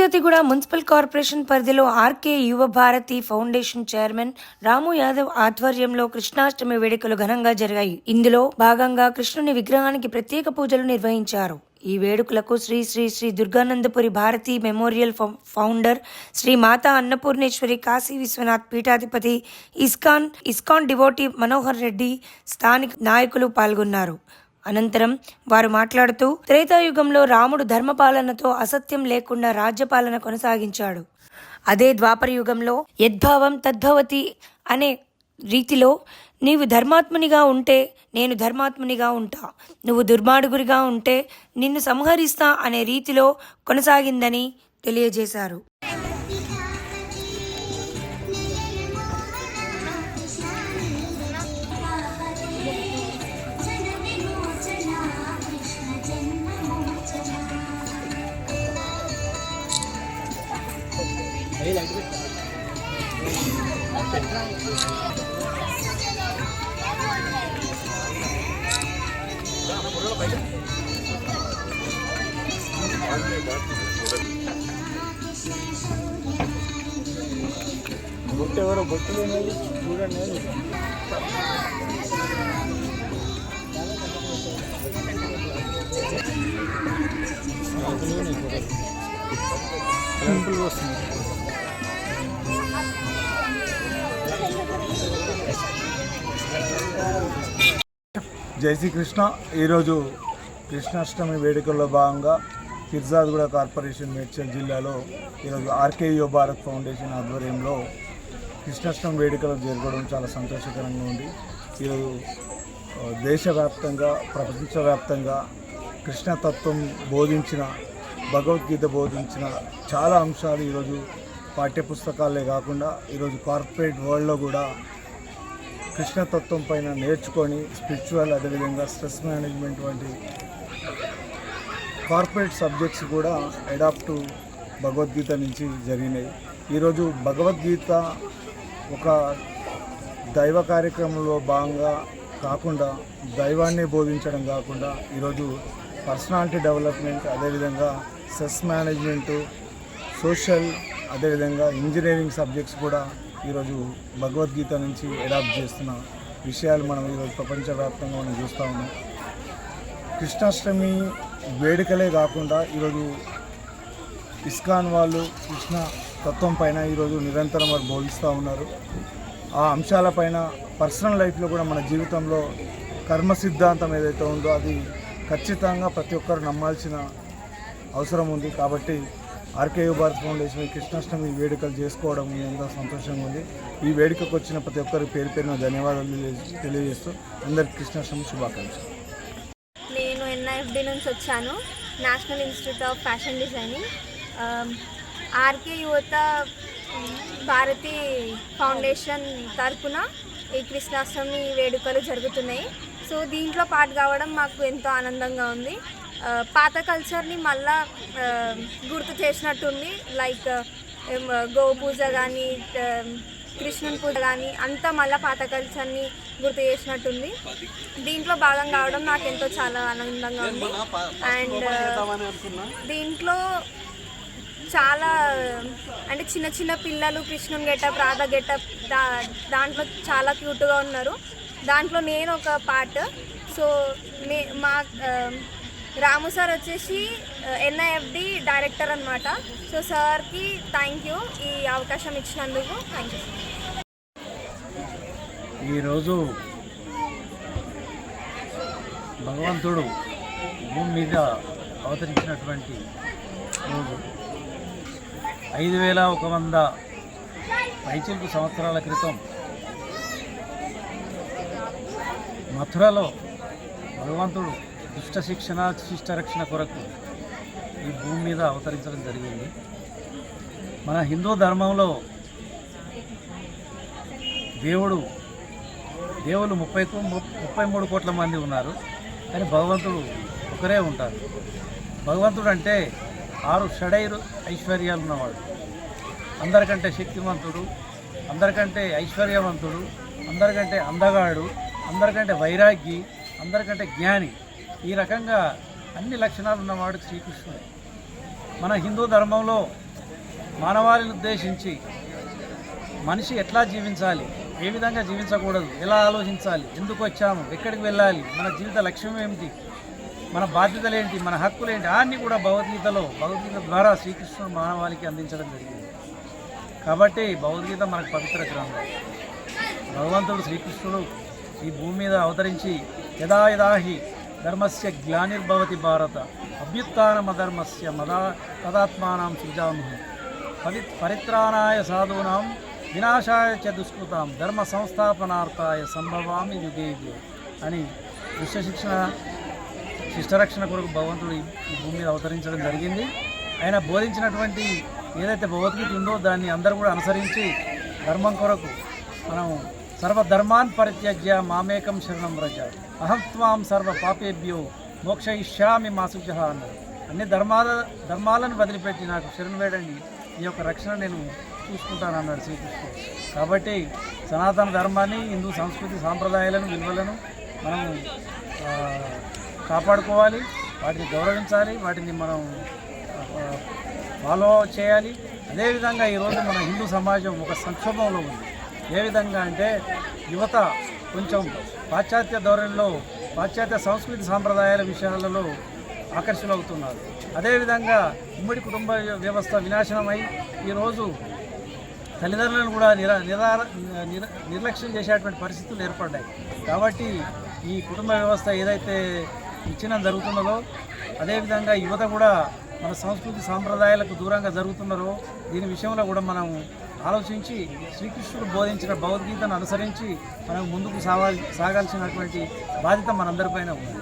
కూడా municipal corporation పరిధిలో RK Yuva Bharati foundation chairman Ramu Yadav ఆధ్వర్యంలో కృష్ణాష్టమి వేడుకలు ఘనంగా జరిగాయి. ఇందులో భాగంగా కృష్ణుని విగ్రహానికి ప్రత్యేక పూజలు నిర్వహించారు. ఈ వేడుకలకు శ్రీ శ్రీ శ్రీ దుర్గానందపురి భారతి మెమోరియల్ ఫౌ- ఫౌండర్ శ్రీ మాతా అన్నపూర్ణేశ్వరి కాశీ విశ్వనాథ్ పీఠాధిపతి ISKCON ISKCON devotee Manohar Reddy స్థానిక నాయకులు పాల్గొన్నారు. అనంతరం వారు మాట్లాడుతూ త్రేతాయుగంలో రాముడు ధర్మపాలనతో అసత్యం లేకుండా రాజ్యపాలన కొనసాగించాడు. అదే ద్వాపర యుగంలో యద్భావం తద్భవతి అనే రీతిలో నీవు ధర్మాత్మునిగా ఉంటే నేను ధర్మాత్మునిగా ఉంటా. నువ్వు దుర్మార్గుడిగా ఉంటే నిన్ను సంహరిస్తా అనే రీతిలో కొనసాగిందని తెలియజేశారు. బొట్టు ఎవరో బొట్టు లేనిది చూడండి సింపుల్గా వస్తుంది జై శ్రీకృష్ణ ఈరోజు కృష్ణాష్టమి వేడుకల్లో భాగంగా ఫిర్జాద్గూడ కార్పొరేషన్ మేడ్చల్ జిల్లాలో ఈరోజు ఆర్కేయో భారత్ ఫౌండేషన్ ఆధ్వర్యంలో కృష్ణాష్టమి వేడుకలు జరగడం చాలా సంతోషకరంగా ఉంది. ఈరోజు దేశవ్యాప్తంగా ప్రపంచవ్యాప్తంగా కృష్ణతత్వం బోధించిన భగవద్గీత బోధించిన చాలా అంశాలు ఈరోజు పాఠ్యపుస్తకాలే కాకుండా ఈరోజు కార్పొరేట్ వరల్డ్లో కూడా కృష్ణతత్వం పైన నేర్చుకొని స్పిరిచువల్ అదేవిధంగా స్ట్రెస్ మేనేజ్మెంట్ వంటి కార్పొరేట్ సబ్జెక్ట్స్ కూడా అడాప్ట్ భగవద్గీత నుంచి జరిగినాయి. ఈరోజు భగవద్గీత ఒక దైవ కార్యక్రమంలో భాగంగా కాకుండా దైవాన్ని బోధించడం కాకుండా ఈరోజు పర్సనాలిటీ డెవలప్మెంట్ అదేవిధంగా స్ట్రెస్ మేనేజ్మెంటు సోషల్ అదేవిధంగా ఇంజనీరింగ్ సబ్జెక్ట్స్ కూడా ఈరోజు భగవద్గీత నుంచి అడాప్ట్ చేస్తున్న విషయాలు మనం ఈరోజు ప్రపంచవ్యాప్తంగా మనం చూస్తూ ఉన్నాం. కృష్ణాష్టమి వేడుకలే కాకుండా ఈరోజు ఇస్కాన్ వాళ్ళు కృష్ణ తత్వం పైన ఈరోజు నిరంతరం వారు బోధిస్తూ ఉన్నారు. ఆ అంశాలపైన పర్సనల్ లైఫ్లో కూడా మన జీవితంలో కర్మ సిద్ధాంతం ఏదైతే ఉందో అది ఖచ్చితంగా ప్రతి ఒక్కరు నమ్మాల్సిన అవసరం ఉంది. కాబట్టి ఆర్కేయూ భారత్ ఫౌండేషన్ కృష్ణాష్టమి వేడుకలు చేసుకోవడం ఎంతో సంతోషంగా ఉంది. ఈ వేడుకకు వచ్చిన ప్రతి ఒక్కరి పేరు పేరున ధన్యవాదాలు తెలియజేస్తూ అందరికి కృష్ణాష్టమి శుభాకాంక్షలు. నేను ఎన్ఐఎఫ్డి నుంచి వచ్చాను national institute of fashion designing. RK యువత భారతి ఫౌండేషన్ తరఫున ఈ కృష్ణాష్టమి వేడుకలు జరుగుతున్నాయి. సో దీంట్లో పాటు కావడం మాకు ఎంతో ఆనందంగా ఉంది. పాత కల్చర్ని మళ్ళా గుర్తు చేసినట్టుంది. లైక్ గోపూజ గో పూజ కానీ కృష్ణుని పూజ కానీ అంతా మళ్ళీ పాత కల్చర్ని గుర్తు చేసినట్టుంది. దీంట్లో భాగం కావడం నాకు ఎంతో చాలా ఆనందంగా ఉంది. అండ్ దీంట్లో చాలా అంటే చిన్న చిన్న పిల్లలు కృష్ణుని గెటప్ రాధ గెటప్ దా దాంట్లో చాలా క్యూట్గా ఉన్నారు. దాంట్లో నేను ఒక పార్ట్ సో నే మా రాము సార్ వచ్చేసి ఎన్ఐఎఫ్డి డైరెక్టర్ అనమాట సో సార్కి థ్యాంక్ యూ ఈ అవకాశం ఇచ్చినందుకు థ్యాంక్ యూ ఈరోజు భగవంతుడు భూమి మీద అవతరించినటువంటి రోజు ఐదు వేల ఒక వంద పైచిల్పు సంవత్సరాల క్రితం మథురలో భగవంతుడు దుష్ట శిక్షణ శిష్ట రక్షణ కొరకు ఈ భూమి మీద అవతరించడం జరిగింది. మన హిందూ ధర్మంలో దేవుడు దేవులు ముప్పై కో- ముప్పై మూడు కోట్ల మంది ఉన్నారు కానీ భగవంతుడు ఒకరే ఉంటారు. భగవంతుడు అంటే ఆరు షడైరు ఐశ్వర్యాలు ఉన్నవాడు. అందరికంటే శక్తివంతుడు అందరికంటే ఐశ్వర్యవంతుడు అందరికంటే అందగాడు అందరికంటే వైరాగ్యి అందరికంటే జ్ఞాని. ఈ రకంగా అన్ని లక్షణాలు ఉన్నవాడు శ్రీకృష్ణుడు. మన హిందూ ధర్మంలో మానవాళిని ఉద్దేశించి మనిషి ఎట్లా జీవించాలి ఏ విధంగా జీవించకూడదు ఎలా ఆలోచించాలి ఎందుకు వచ్చాము ఎక్కడికి వెళ్ళాలి మన జీవిత లక్ష్యం ఏమిటి మన బాధ్యతలు ఏంటి మన హక్కులు ఏంటి అన్నీ కూడా భగవద్గీతలో భగవద్గీత ద్వారా శ్రీకృష్ణుడు మానవాళికి అందించడం జరిగింది. కాబట్టి భగవద్గీత మనకు పవిత్ర గ్రంథం. భగవంతుడు శ్రీకృష్ణుడు ఈ భూమి మీద అవతరించి యదా ధర్మస్య గ్లానిర్భవతి భారత అభ్యుత్నమధర్మస్య మదా తదాత్మానం సృజాము పవి పరిత్రాణాయ సాధూనాం వినాశాయ చ దుష్కృతాం ధర్మ సంస్థాపనార్థాయ సంభవామి యుగే అని విశ్వశిక్షణ శిష్టరక్షణ కొరకు భగవంతుడు ఈ భూమి మీద అవతరించడం జరిగింది. ఆయన బోధించినటువంటి ఏదైతే భగవద్గీత ఉందో దాన్ని అందరూ కూడా అనుసరించి ధర్మం కొరకు మనం సర్వధర్మాన్ పరిత్యజ్య మామేకం శరణం వ్రజ. అహం త్వాం సర్వ పాపేభ్యో మోక్షయిష్యామి మా శుచ అన్నారు అన్ని ధర్మాల ధర్మాలను వదిలిపెట్టి నాకు శరణు వేడండి. ఈ యొక్క రక్షణ నేను చూసుకుంటాను అన్నాడు శ్రీకృష్ణుడు. కాబట్టి సనాతన ధర్మాన్ని హిందూ సంస్కృతి సాంప్రదాయాలను విలువలను మనం కాపాడుకోవాలి. వాటిని గౌరవించాలి. వాటిని మనం ఫాలో చేయాలి. అదేవిధంగా ఈరోజు మన హిందూ సమాజం ఒక సంక్షోభంలో ఉంది. ఏ విధంగా అంటే యువత కొంచెం పాశ్చాత్య ధోరణిలో పాశ్చాత్య సంస్కృతి సాంప్రదాయాల విషయాలలో ఆకర్షితులవుతున్నారు. అదేవిధంగా ఉమ్మడి కుటుంబ వ్యవస్థ వినాశనమై ఈరోజు తల్లిదండ్రులను కూడా నిర నిరార నిర నిర్లక్ష్యం చేసేటువంటి పరిస్థితులు ఏర్పడ్డాయి. కాబట్టి ఈ కుటుంబ వ్యవస్థ ఏదైతే విచ్ఛిన్నం జరుగుతున్నదో అదేవిధంగా యువత కూడా మన సంస్కృతి సాంప్రదాయాలకు దూరంగా జరుగుతున్నారో దీని విషయంలో కూడా మనం ఆలోచించి శ్రీకృష్ణుడు బోధించిన భగవద్గీతను అనుసరించి మనం ముందుకు సాగాల్సినటువంటి బాధ్యత మనందరిపైన ఉంది.